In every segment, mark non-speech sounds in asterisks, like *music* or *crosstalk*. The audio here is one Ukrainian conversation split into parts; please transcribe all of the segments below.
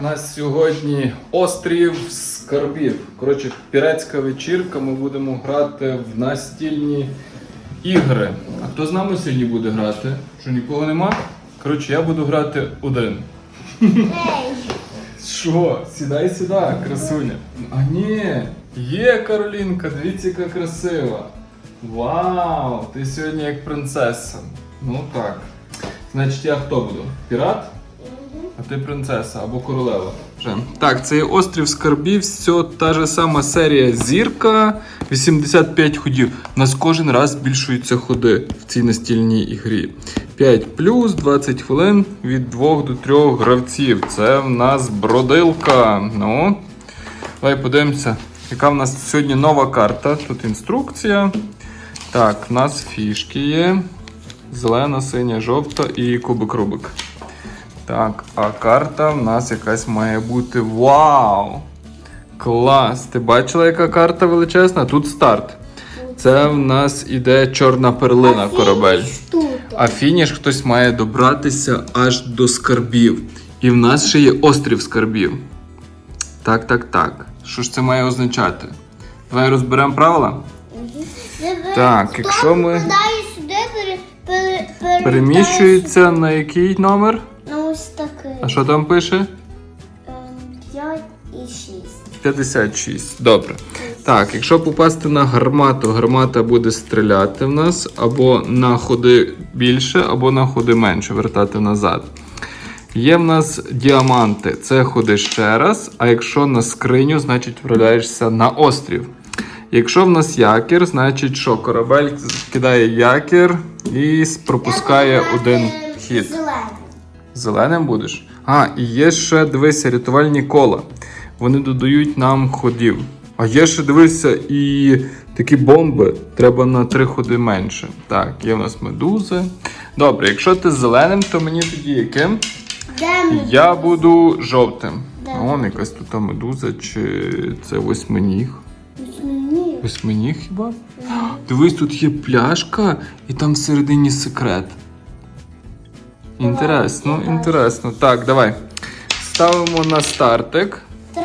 У нас сьогодні острів скарбів. Коротше, піратська вечірка. Ми будемо грати в настільні ігри. А хто з нами сьогодні буде грати? Що нікого нема? Коротше, я буду грати один. Що? Сідай сюди, красуня. А ні, є Каролінка, дивіться, яка красива. Вау! Ти сьогодні як принцеса. Ну так. Значить, я хто буду? Пірат? А ти принцеса або королева. Вже. Так, це є острів скарбів, все та ж сама серія зірка, 85 ходів. У нас кожен раз збільшуються ходи в цій настільній ігрі. 5 плюс 20 хвилин від 2 до 3 гравців. Це в нас бродилка. Ну, давай подивимося, яка в нас сьогодні нова карта. Тут інструкція. Так, в нас фішки є. Зелена, синя, жовта і кубик-рубик. Так, а карта в нас якась має бути. Вау! Клас! Ти бачила, яка карта величезна? Тут старт. Це в нас іде чорна перлина корабель. Тут. А фініш хтось має добратися аж до скарбів. І в нас ще є острів скарбів. Так, так, так. Що ж це має означати? Давай розберемо правила. Так, якщо ми- Переміщується на який номер? Що там пише? Ем, 5 і 6. 56. Добре. Так, якщо попасти на гармату, гармата буде стріляти в нас або на ходи більше, або на ходи менше, вертати назад. Є в нас діаманти, це ходи ще раз. А якщо на скриню, значить вправляєшся на острів. Якщо в нас якір, значить що корабель кидає якір і пропускає один хід. Зеленим будеш? А, і є ще, дивися, рятувальні кола. Вони додають нам ходів. А є ще, дивися, і такі бомби. Треба на три ходи менше. Так, є в нас медузи. Добре, якщо ти зеленим, то мені тоді яким? Я буду жовтим. Вон якась тут медуза, чи це восьминіг? Ні. Восьминіг хіба? Дивись, тут є пляшка, і там всередині секрет. Інтересно, інтересно. Так, давай. Ставимо на стартик. Три.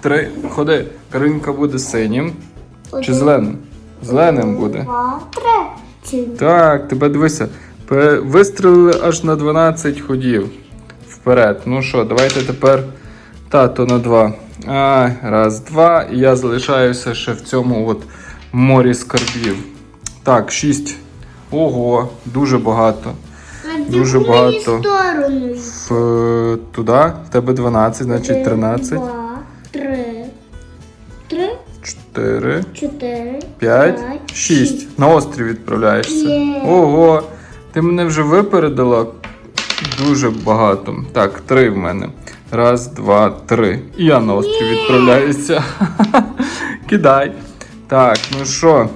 Три. Ходи. Каринка буде синім. Чи зеленим? Зеленим буде. Два, три. Чи Так, тебе дивися. Вистрілили аж на 12 ходів. Вперед. Ну що, давайте тепер тато на два. А, раз, два. І я залишаюся ще в цьому от морі скарбів. Так, шість. Ого, дуже багато. Дуже багато. сторону. В, туди, в тебе 12, значить Один, 13, Два, три. Три, 4, чотири, 5, 6. На острів відправляєшся. Є. Ого, ти мене вже випередила дуже багато. Так, три в мене. Раз, два, три. І я на острів відправляюся. *laughs* Кидай. Так, ну що?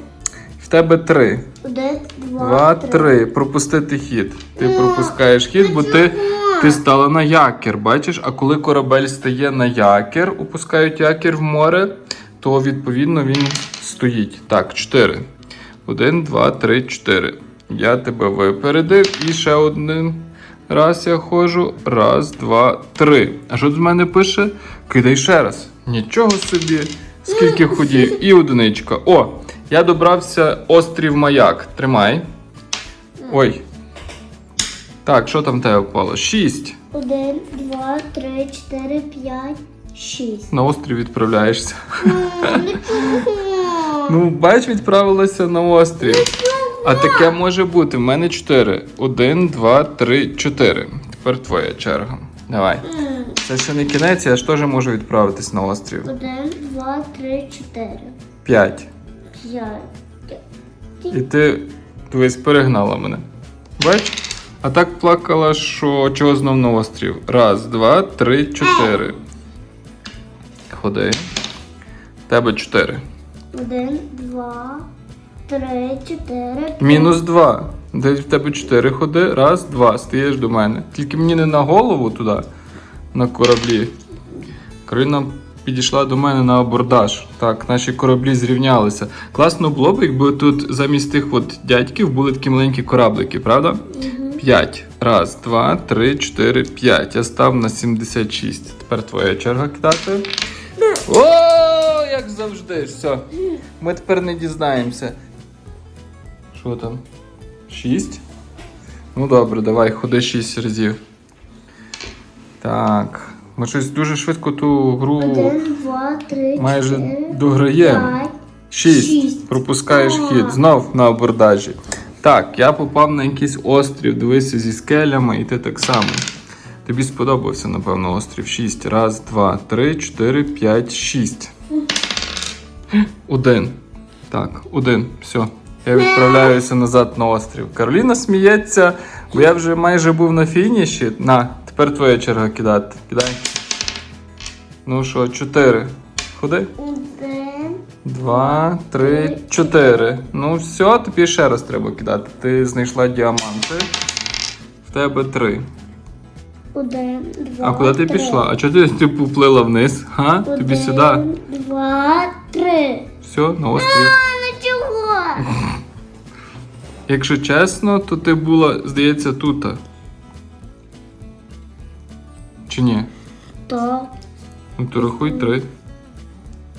В тебе три. Один, два, три. Пропустити хід. Ти пропускаєш хід, бо ти, ти стала на якір. Бачиш, а коли корабель стає на якір, опускають якір в море, то відповідно він стоїть. Так, чотири. Один, два, три, чотири. Я тебе випередив і ще один раз я ходжу. Раз, два, три. А що з мене пише? Кидай ще раз. Нічого собі. Скільки ходів? І одиничка. О, я добрався острів Маяк. Тримай. Ой. Так, що там в тебе впало? Шість. Один, два, три, чотири, п'ять, шість. На острів відправляєшся. Ну, бач, відправилася на острів. А таке може бути. В мене чотири. Один, два, три, чотири. Тепер твоя черга. Давай. Це ще не кінець, я ж теж можу відправитись на острів. Один, два, три, чотири, П'ять. І ти дивись, перегнала мене. Бач? А так плакала, що чого знов на острів. Раз, два, три, чотири. Ходи. Тебе чотири. Один, два, три, чотири. п'ять. Мінус два. Де в тебе чотири ходи. Раз, два. Стаєш до мене. Тільки мені не на голову туди, на кораблі. Карина підійшла до мене на абордаж. Так, наші кораблі зрівнялися. Класно було б, якби тут замість тих от дядьків були такі маленькі кораблики, правда? П'ять. Раз, два, три, чотири, п'ять. Я став на 76. Тепер твоя черга кидати. О, як завжди. Все. Ми тепер не дізнаємося. Що там? Шість? Ну добре, давай, ходи шість разів. Так. Ми щось дуже швидко ту гру Один, два, три, майже чотири, дограємо. п'ять. Шість. Шість. Пропускаєш А. хід. Знов на абордажі. Так, я попав на якийсь острів, дивися зі скелями, і ти так само. Тобі сподобався, напевно, острів. Шість. Раз, два, три, чотири, п'ять, шість. Один. Так, один. Все. Я відправляюся назад на острів. Кароліна сміється, бо я вже майже був на фініші. На, тепер твоя черга кидати. Кидай. Ну що, чотири. Ходи. Один, Два, три, чотири. Ну все, тобі ще раз треба кидати. Ти знайшла діаманти. В тебе три. один, два, А куди ти три. пішла? А чого ти типу плила вниз? Га? Тобі сюди. Два, три. Все, на острів. А, ну чого? Якщо чесно, то ти була, здається, тут. Чи ні? Так. Ну то рахуй три.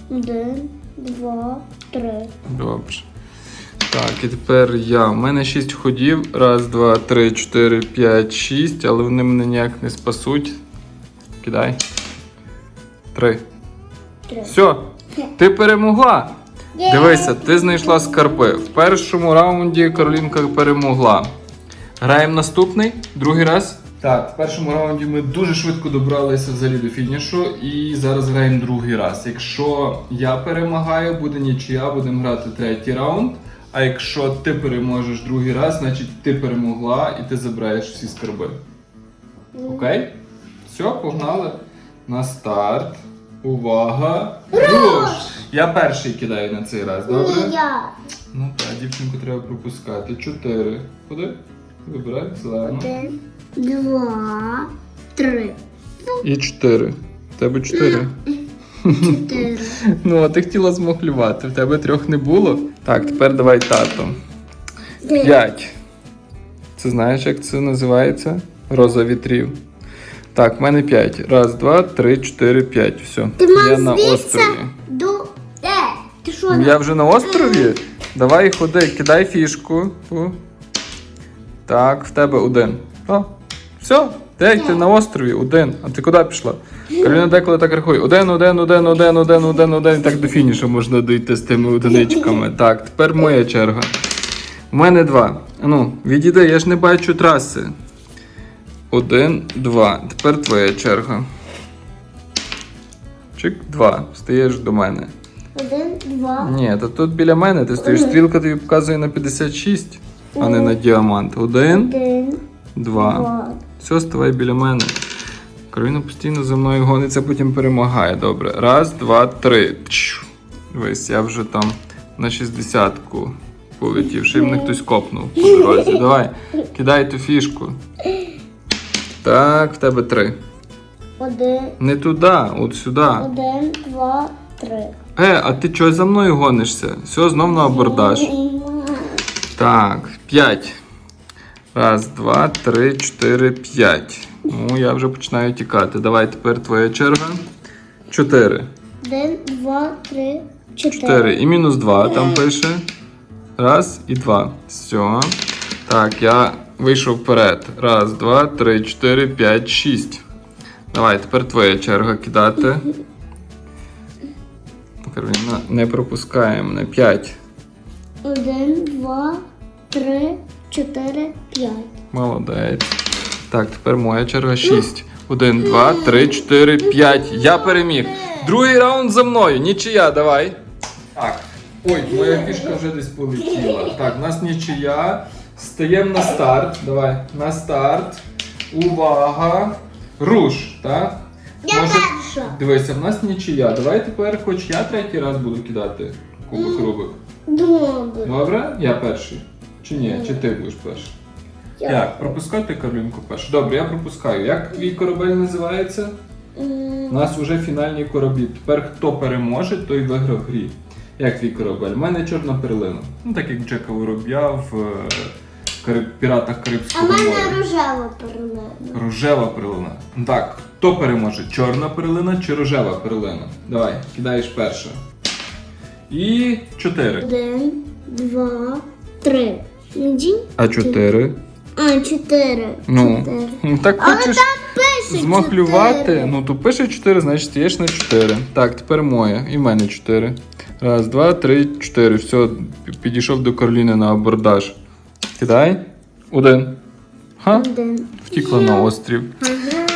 Один, два, три. Добре. Так, і тепер я. У мене 6 ходів. Раз, два, три, чотири, п'ять, шість, але вони мене ніяк не спасуть. Кидай. Три. Три. Все, ти перемогла. Дивися, ти знайшла скарби. В першому раунді Каролінка перемогла. Граємо наступний, другий раз. Так, в першому раунді ми дуже швидко добралися взагалі до фінішу, і зараз граємо другий раз. Якщо я перемагаю, буде нічия, будемо грати третій раунд. А якщо ти переможеш другий раз, значить ти перемогла і ти забираєш всі скарби. Окей? Все, погнали. На старт. Увага! Руш! Я перший кидаю на цей раз, добре? Ні, я. Ну так, дівчинку треба пропускати. Чотири. Куди? Вибирай зелену. Один, два, три. І чотири. В тебе чотири. Чотири. *laughs* Ну, а ти хотіла змохлювати. В тебе трьох не було. Так, тепер давай тато. П'ять. Це знаєш, як це називається? Роза вітрів. Так, в мене п'ять. Раз, два, три, чотири, п'ять. Все. Ти Я на острові. до. Е, ти що? Я вже на острові? Давай ходи, кидай фішку. Так, в тебе один. О, все, де ти на острові? Один. А ти куди пішла? Кароліна деколи так рахує. Один, один, один, один, один, один, один. І так до фінішу можна дійти з тими одиничками. Так, тепер моя черга. У мене два. Ну, відійди, я ж не бачу траси. Один, два. Тепер твоя черга. Чик, два. Стаєш до мене. Один, два. Ні, то тут біля мене ти стоїш. Стрілка тобі показує на 56, а не на діамант. Один, Один, два. два. Все, ставай біля мене. Кароліна постійно за мною гониться, потім перемагає. Добре. Раз, два, три. Дивись, я вже там на 60-ку полетів. Ще мене хтось копнув по дорозі. Давай, кидай ту фішку. Так, в тебе три. Один, Не туди, от сюди. один, два, три. Е, а ти чого за мною гонишся? Все, знов на абордаж. Так, 5. Раз, два, три, чотири, п'ять. Ну, я вже починаю тікати. Давай тепер твоя черга. Чотири. Один, два, три, чотири. Чотири. І мінус два там пише. Раз і два. Все. Так, я вийшов вперед. Раз, два, три, чотири, п'ять, шість. Давай, тепер твоя черга кидати. Кароліна, не пропускає мене. П'ять. Один, два, три, чотири, п'ять. Молодець. Так, тепер моя черга 6. 1, 2, 3, 4, 5. Я переміг. Другий раунд за мною. Нічия, давай. Так. Ой, моя фішка вже десь полетіла. Так, в нас нічия. Стаємо на старт. Давай. На старт. Увага. Руш, так? Я Може- перша. Дивися, в нас нічия. Давай тепер хоч я третій раз буду кидати кубок Рубик. Добре. Добре? Я перший. Чи ні? Чи ти будеш перший? Я. Як? Пропускати Каролінку першу? Добре, я пропускаю. Як твій корабель називається? У нас вже фінальні кораблі. Тепер хто переможе, той виграв в грі. Як твій корабель? У мене чорна перлина. Ну так як Джека Вороб'я в е, в Кари- піратах А в Карибського мене моря. рожева перлина. Рожева перлина. Ну Так, хто переможе? Чорна перлина чи рожева перлина? Давай, кидаєш перше. І чотири. Один, два, три. А чотири? А, чотири. Ну, Чотири. ну, так Але хочеш там пише змахлювати. чотири. Ну, то пише 4, значить стаєш на 4. Так, тепер моє. І в мене 4. Раз, два, три, чотири. Все, підійшов до Кароліни на абордаж. Кидай. Один. Ха? Один. Втікла на острів.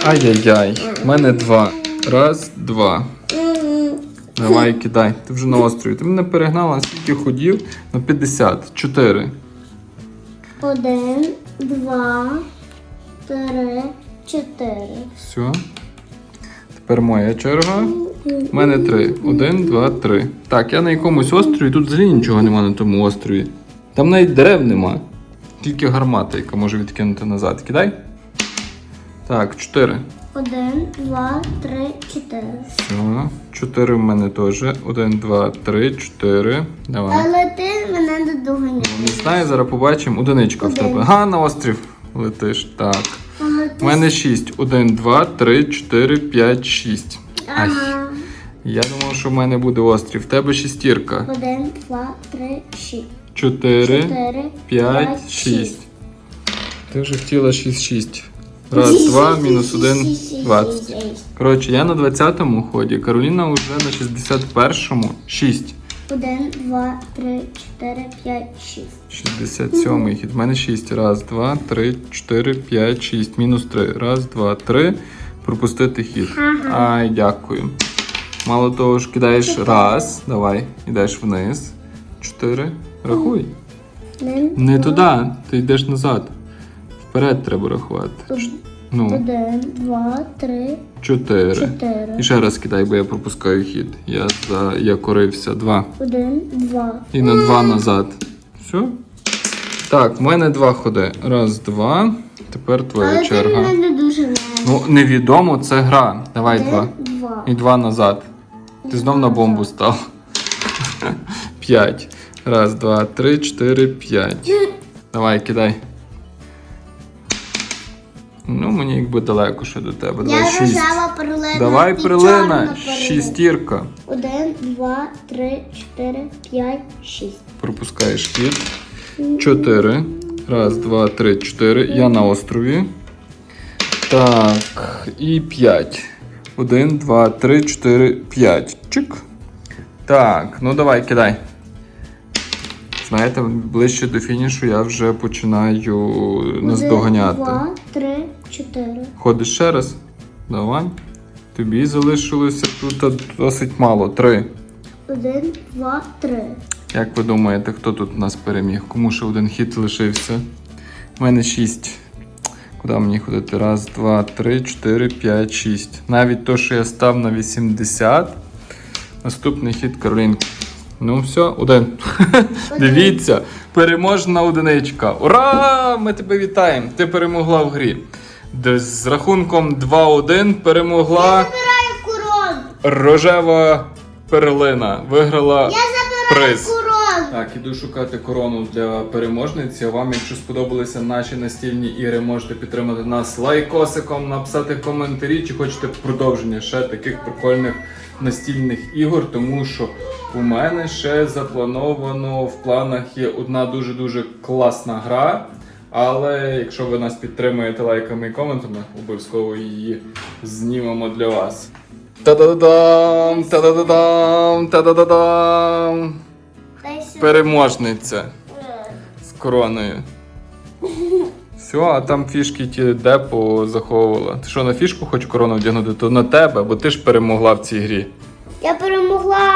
Ай-яй-яй. У мене два. Раз, два. Давай, кидай. Ти вже на острові. Ти мене перегнала, скільки ходів? На 50. 4. Один, два, три, чотири. Все. Тепер моя черга. У мене три. Один, два, три. Так, я на якомусь острові, тут взагалі нічого нема на тому острові. Там навіть дерев нема. Тільки гармата, яка може відкинути назад. Кидай. Так, чотири. Один, два, три, чотири. Все. Чотири в мене теж. Один, два, три, чотири. Давай. Але ти мене не доганяєш. Не знаю, зараз побачимо. Одиничка в тебе. Га, на острів летиш. Так. Але У мене шість. Один, два, три, чотири, п'ять, шість. Ай. Ага. Я думав, що в мене буде острів. В тебе шістірка. Один, два, три, шість. Чотири, Чотири, п'ять, шість. Ти вже хотіла шість, шість. Раз, два, мінус один, двадцять. Коротше, я на 20-му ході, Кароліна вже на 61-му, 6. Один, два, три, чотири, п'ять, шість. 67-й хід. У мене 6. Раз, два, три, чотири, п'ять, шість. Мінус 3. Раз, два, три. Пропустити хід. Ага. Ай, дякую. Мало того ж кидаєш раз. Давай, йдеш вниз. Чотири. Рахуй. Не туди, ти йдеш назад. Вперед треба рахувати. од- Ну, Один, два, три, чотири. чотири. І ще раз кидай, бо я пропускаю хід. Я за я корився. Два. Один, два. І на два назад. Все? Так, в мене два ходи. Раз, два. Тепер твоя Але ти черга. мене не дуже не. Ну, невідомо, це гра. Давай Один, два. два. І два назад. Ти знов на бомбу став. *laughs* П'ять. Раз, два, три, чотири, п'ять. Давай, кидай. Ну, мені якби далеко ще до тебе. Давай Я шість. перлина. Давай прилина. чорна перлина. Шістірка. Один, два, три, чотири, п'ять, шість. Пропускаєш хід. Чотири. Раз, два, три, чотири. Я на острові. Так. І п'ять. Один, два, три, чотири, п'ять. Чик. Так, ну давай, кидай. Знаєте, ближче до фінішу я вже починаю наздоганяти. Один, два, три, чотири. Ходиш ще раз. Давай. Тобі залишилося тут досить мало. Три. Один, два, три. Як ви думаєте, хто тут у нас переміг? Кому ще один хід лишився? У мене шість. Куди мені ходити? Раз, два, три, чотири, п'ять, шість. Навіть то, що я став на 80. Наступний хід Каролінки. Ну, все, один. Дивіться, переможна одиничка. Ура! Ми тебе вітаємо! Ти перемогла в грі. З рахунком 2-1 перемогла Забираю курон. рожева перлина. Виграла Я забираю приз. курон. Так, іду шукати корону для переможниці. А вам, якщо сподобалися наші настільні ігри, можете підтримати нас лайкосиком, написати коментарі, чи хочете продовження ще таких прикольних настільних ігор, тому що у мене ще заплановано в планах є одна дуже дуже класна гра. Але якщо ви нас підтримуєте лайками і коментами, обов'язково її знімемо для вас. Та-да-да-дам! Та-да-да-дам! Та-да-да-дам! Переможниця з короною. Все, а там фішки ті депо заховувала. Ти що на фішку хочеш корону вдягнути, то на тебе, бо ти ж перемогла в цій грі. Я перемогла.